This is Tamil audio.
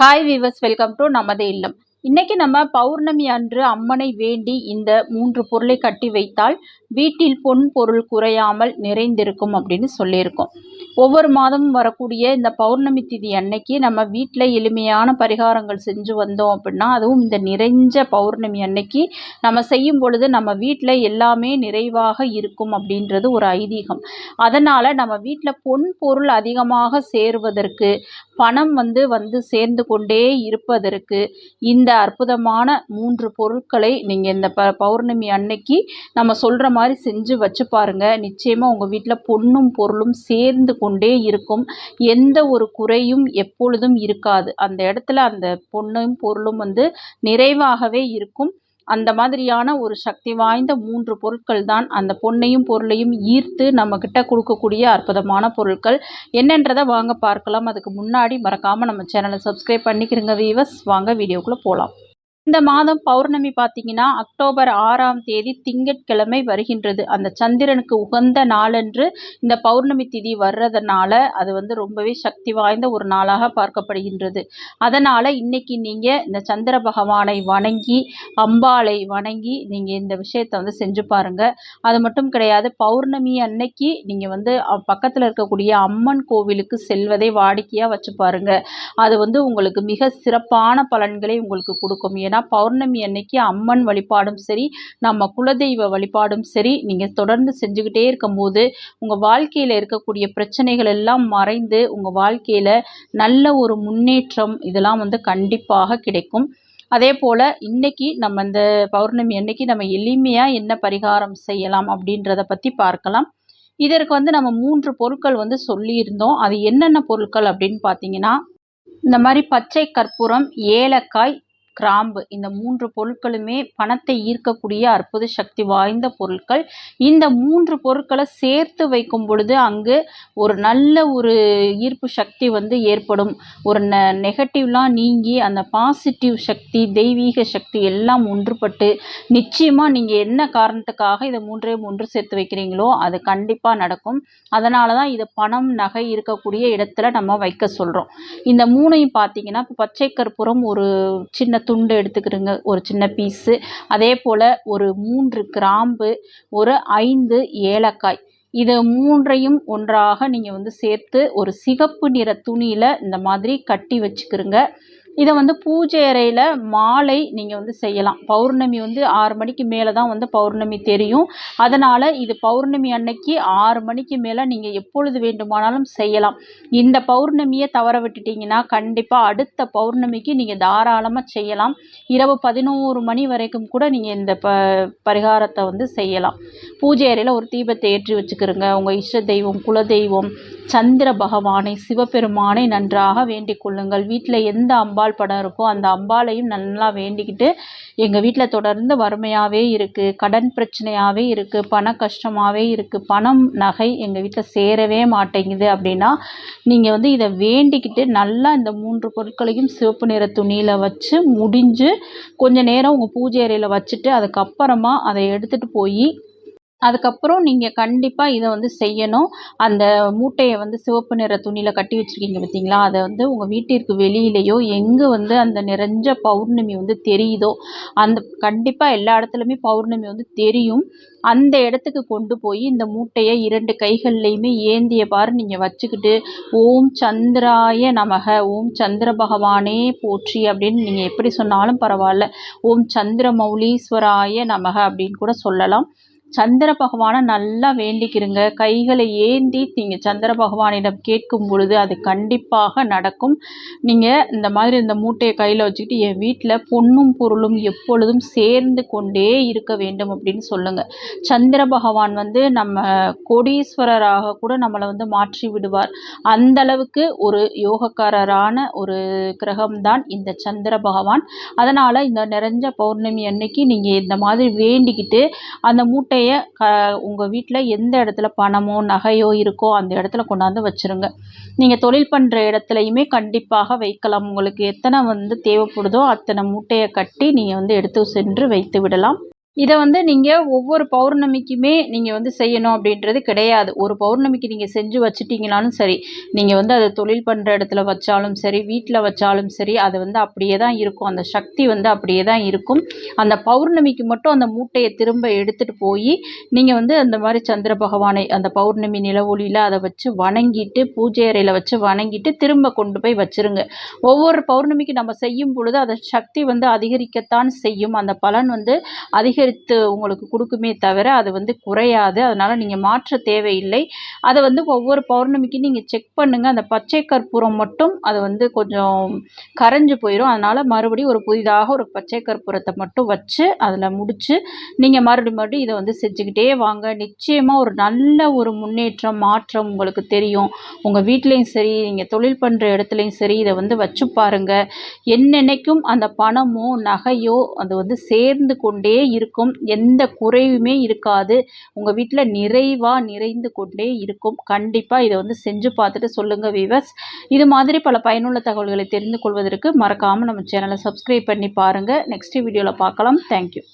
ஹாய் வீவர்ஸ் வெல்கம் டு நமது இல்லம். இன்னைக்கு நம்ம பௌர்ணமி அன்று அம்மனை வேண்டி இந்த மூன்று பொருளை கட்டி வைத்தால் வீட்டில் பொன் பொருள் குறையாமல் நிறைந்திருக்கும் அப்படின்னு சொல்லியிருக்கோம். ஒவ்வொரு மாதமும் வரக்கூடிய இந்த பௌர்ணமி திதி அன்னைக்கு நம்ம வீட்டில் எளிமையான பரிகாரங்கள் செஞ்சு வந்தோம் அப்படின்னா அதுவும் இந்த நிறைஞ்ச பௌர்ணமி அன்னைக்கு நம்ம செய்யும் பொழுது நம்ம வீட்டில் எல்லாமே நிறைவாக இருக்கும் அப்படின்றது ஒரு ஐதீகம். அதனால் நம்ம வீட்டில் பொன் பொருள் அதிகமாக சேருவதற்கு பணம் வந்து வந்து சேர்ந்து கொண்டே இருப்பதற்கு இந்த அற்புதமான மூன்று பொருட்களை நீங்கள் இந்த ப பௌர்ணமி அன்னைக்கு நம்ம சொல்கிற மாதிரி செஞ்சு வச்சு பாருங்கள் நிச்சயமாக உங்கள் வீட்டில் பொண்ணும் பொருளும் சேர்ந்து கொண்டு கொண்டே இருக்கும். எந்த ஒரு குறையும் எப்பொழுதும் இருக்காது. அந்த இடத்துல அந்த பொண்ணும் பொருளும் வந்து நிறைவாகவே இருக்கும். அந்த மாதிரியான ஒரு சக்தி வாய்ந்த மூன்று பொருட்கள் தான் அந்த பொன்னையும் பொருளையும் ஈர்த்து நம்மக்கிட்ட கொடுக்கக்கூடிய அற்புதமான பொருட்கள். என்னன்றதை வாங்க பார்க்கலாம். அதுக்கு முன்னாடி மறக்காமல் நம்ம சேனலை சப்ஸ்கிரைப் பண்ணிக்கிறங்க வீவர்ஸ் வாங்க வீடியோக்குள்ளே போகலாம் இந்த மாதம் பௌர்ணமி பார்த்தீங்கன்னா அக்டோபர் ஆறாம் தேதி திங்கட்கிழமை வருகின்றது. அந்த சந்திரனுக்கு உகந்த நாளன்று இந்த பௌர்ணமி திதி வர்றதுனால அது வந்து ரொம்பவே சக்தி வாய்ந்த ஒரு நாளாக பார்க்கப்படுகின்றது. அதனால் இன்னைக்கு நீங்கள் இந்த சந்திர பகவானை வணங்கி அம்பாளை வணங்கி நீங்கள் இந்த விஷயத்தை வந்து செஞ்சு பாருங்கள் அது மட்டும் கிடையாது பௌர்ணமி அன்னைக்கு நீங்கள் வந்து பக்கத்தில் இருக்கக்கூடிய அம்மன் கோவிலுக்கு செல்வதை வாடிக்கையாக வச்சு பாருங்கள் அது வந்து உங்களுக்கு மிக சிறப்பான பலன்களை உங்களுக்கு கொடுக்கும். ஏன்னா ஏன்னா பௌர்ணமி அன்னைக்கு அம்மன் வழிபாடும் சரி நம்ம குலதெய்வ வழிபாடும் சரி நீங்கள் தொடர்ந்து செஞ்சுக்கிட்டே இருக்கும்போது உங்கள் வாழ்க்கையில் இருக்கக்கூடிய பிரச்சனைகள் எல்லாம் மறைந்து உங்கள் வாழ்க்கையில் நல்ல ஒரு முன்னேற்றம் இதெல்லாம் வந்து கண்டிப்பாக கிடைக்கும். அதே போல் இன்றைக்கி நம்ம இந்த பௌர்ணமி அன்னைக்கு நம்ம எளிமையாக என்ன பரிகாரம் செய்யலாம் அப்படின்றத பற்றி பார்க்கலாம். இதற்கு வந்து நம்ம மூன்று பொருட்கள் வந்து சொல்லியிருந்தோம். அது என்னென்ன பொருட்கள் அப்படின்னு பார்த்தீங்கன்னா இந்த மாதிரி பச்சை கற்பூரம் ஏலக்காய் கிராம்பு. இந்த மூன்று பொருட்களுமே பணத்தை ஈர்க்கக்கூடிய அற்புத சக்தி வாய்ந்த பொருட்கள். இந்த மூன்று பொருட்களை சேர்த்து வைக்கும் பொழுது அங்கு ஒரு நல்ல ஒரு ஈர்ப்பு சக்தி வந்து ஏற்படும். ஒரு ந நெகட்டிவ்லாம் நீங்கி அந்த பாசிட்டிவ் சக்தி தெய்வீக சக்தி எல்லாம் ஒன்றுபட்டு நிச்சயமாக நீங்கள் என்ன காரணத்துக்காக இதை மூன்றே மூன்று சேர்த்து வைக்கிறீங்களோ அது கண்டிப்பாக நடக்கும். அதனால தான் இதை பணம் நகை இருக்கக்கூடிய இடத்துல நம்ம வைக்க சொல்கிறோம் இந்த மூணையும் பார்த்தீங்கன்னா இப்போ பச்சை கற்பூரம் ஒரு சின்ன துண்டு எடுத்துக்கிறோங்க ஒரு சின்ன பீஸு. அதே போல் ஒரு மூன்று கிராம்பு ஒரு ஐந்து ஏலக்காய். இதை மூன்றையும் ஒன்றாக நீங்கள் வந்து சேர்த்து ஒரு சிகப்பு நிற துணியில் இந்த மாதிரி கட்டி வச்சுக்கிறோங்க இதை வந்து பூஜை அறையில் மாலை நீங்கள் வந்து செய்யலாம். பௌர்ணமி வந்து ஆறு மணிக்கு மேலே தான் வந்து பௌர்ணமி தெரியும். அதனால் இது பௌர்ணமி அன்னைக்கு ஆறு மணிக்கு மேலே நீங்கள் எப்பொழுது வேண்டுமானாலும் செய்யலாம். இந்த பௌர்ணமியை தவற விட்டுட்டிங்கன்னா கண்டிப்பாக அடுத்த பௌர்ணமிக்கு நீங்கள் தாராளமாக செய்யலாம். இரவு பதினோரு மணி வரைக்கும் கூட நீங்கள் இந்த ப பரிகாரத்தை வந்து செய்யலாம். பூஜை அறையில் ஒரு தீபத்தை ஏற்றி வச்சுக்கிறோங்க உங்கள் இஷ்ட தெய்வம் குலதெய்வம் சந்திர பகவானை சிவபெருமானை நன்றாக வேண்டிக் கொள்ளுங்கள். வீட்டில் எந்த அம்பாள் அம்பாள் படம் இருக்கும். அந்த அம்பாளையும் நல்லா வேண்டிக்கிட்டு எங்கள் வீட்டில் தொடர்ந்து வறுமையாகவே இருக்குது கடன் பிரச்சனையாகவே இருக்குது பண கஷ்டமாகவே இருக்குது பணம் நகை எங்கள் வீட்டில் சேரவே மாட்டேங்குது அப்படின்னா நீங்கள் வந்து இதை வேண்டிக்கிட்டு நல்லா இந்த மூன்று பொருட்களையும் சிவப்பு நிற துணியில் வச்சு முடிஞ்சு கொஞ்சம் நேரம் உங்கள் பூஜை அறையில் வச்சுட்டு அதுக்கப்புறமா அதை எடுத்துகிட்டு போய் அதுக்கப்புறம் நீங்கள் கண்டிப்பாக இதை வந்து செய்யணும். அந்த மூட்டையை வந்து சிவப்பு நிற துணியில் கட்டி வச்சுருக்கீங்க பார்த்தீங்களா அதை வந்து உங்கள் வீட்டிற்கு வெளியிலேயோ எங்கே வந்து அந்த நிறைஞ்ச பௌர்ணமி வந்து தெரியுதோ? அந்த கண்டிப்பாக எல்லா இடத்துலையுமே பௌர்ணமி வந்து தெரியும். அந்த இடத்துக்கு கொண்டு போய் இந்த மூட்டையை இரண்டு கைகள்லையுமே ஏந்திய பாரு நீங்கள் வச்சுக்கிட்டு ஓம் சந்திராய நமக ஓம் சந்திர பகவானே போற்றி அப்படின்னு நீங்கள் எப்படி சொன்னாலும் பரவாயில்ல. ஓம் சந்திர மௌலீஸ்வராய நமக அப்படின்னு கூட சொல்லலாம். சந்திர பகவானை நல்லா வேண்டிக்கிறங்க கைகளை ஏந்தி நீங்கள் சந்திர பகவானிடம் கேட்கும் பொழுது அது கண்டிப்பாக நடக்கும். நீங்கள் இந்த மாதிரி இந்த மூட்டையை கையில் வச்சுக்கிட்டு என் வீட்டில் பொண்ணும் பொருளும் எப்பொழுதும் சேர்ந்து கொண்டே இருக்க வேண்டும் அப்படின்னு சொல்லுங்கள் சந்திர பகவான் வந்து நம்ம கோடீஸ்வரராக கூட நம்மளை வந்து மாற்றி விடுவார். அந்த அளவுக்கு ஒரு யோகக்காரரான ஒரு கிரகம்தான் இந்த சந்திர பகவான். அதனால் இந்த நிறைஞ்ச பௌர்ணமி அன்னைக்கு நீங்கள் இந்த மாதிரி வேண்டிக்கிட்டு அந்த மூட்டை மூட்டையை க உங்கள் வீட்டில் எந்த இடத்துல பணமோ நகையோ இருக்கோ அந்த இடத்துல கொண்டாந்து வச்சுருங்க. நீங்கள் தொழில் பண்ணுற இடத்துலையுமே கண்டிப்பாக வைக்கலாம். உங்களுக்கு எத்தனை வந்து தேவைப்படுதோ அத்தனை மூட்டையை கட்டி நீங்கள் வந்து எடுத்து சென்று வைத்து விடலாம். இதை வந்து நீங்கள் ஒவ்வொரு பௌர்ணமிக்குமே நீங்கள் வந்து செய்யணும் அப்படின்றது கிடையாது. ஒரு பௌர்ணமிக்கு நீங்கள் செஞ்சு வச்சுட்டிங்கனாலும் சரி நீங்கள் வந்து அதை தொழில் பண்ணுற இடத்துல வச்சாலும் சரி வீட்டில் வச்சாலும் சரி அது வந்து அப்படியே தான் இருக்கும். அந்த சக்தி வந்து அப்படியே தான் இருக்கும். அந்த பௌர்ணமிக்கு மட்டும் அந்த மூட்டையை திரும்ப எடுத்துகிட்டு போய் நீங்கள் வந்து அந்த மாதிரி சந்திர பகவானை அந்த பௌர்ணமி நில ஒளியில் அதை வச்சு வணங்கிட்டு பூஜை அறையில் வச்சு வணங்கிட்டு திரும்ப கொண்டு போய் வச்சிருங்க. ஒவ்வொரு பௌர்ணமிக்கு நம்ம செய்யும் பொழுது அதை சக்தி வந்து அதிகரிக்கத்தான் செய்யும். அந்த பலன் வந்து அதிகரித்து உங்களுக்கு கொடுக்குமே தவிர அது வந்து குறையாது. அதனால் நீங்கள் மாற்ற தேவையில்லை. அதை வந்து ஒவ்வொரு பௌர்ணமிக்கு நீங்கள் செக் பண்ணுங்கள் அந்த பச்சை கற்பூரம் மட்டும் அது வந்து கொஞ்சம் கரைஞ்சு போயிடும் அதனால் மறுபடியும் ஒரு புதிதாக ஒரு பச்சை கற்பூரத்தை மட்டும் வச்சு அதில் முடித்து நீங்கள் மறுபடியும் மறுபடியும் இதை வந்து செஞ்சுக்கிட்டே வாங்க. நிச்சயமாக ஒரு நல்ல ஒரு முன்னேற்றம் மாற்றம் உங்களுக்கு தெரியும். உங்கள் வீட்லேயும் சரி நீங்கள் தொழில் பண்ணுற இடத்துலையும் சரி இதை வந்து வச்சு பாருங்கள் என்னென்னைக்கும் அந்த பணமோ நகையோ அது வந்து சேர்ந்து கொண்டே இருக்கும் இருக்கும். எந்த குறைவுமே இருக்காது. உங்கள் வீட்டில் நிறைவாக நிறைந்து கொண்டே இருக்கும். கண்டிப்பாக இதை வந்து செஞ்சு பார்த்துட்டு சொல்லுங்கள் வீவர்ஸ் இது மாதிரி பல பயனுள்ள தகவல்களை தெரிந்து கொள்வதற்கு மறக்காமல் நம்ம சேனலை சப்ஸ்கிரைப் பண்ணி பாருங்கள் நெக்ஸ்ட் வீடியோவில் பார்க்கலாம். தேங்க்யூ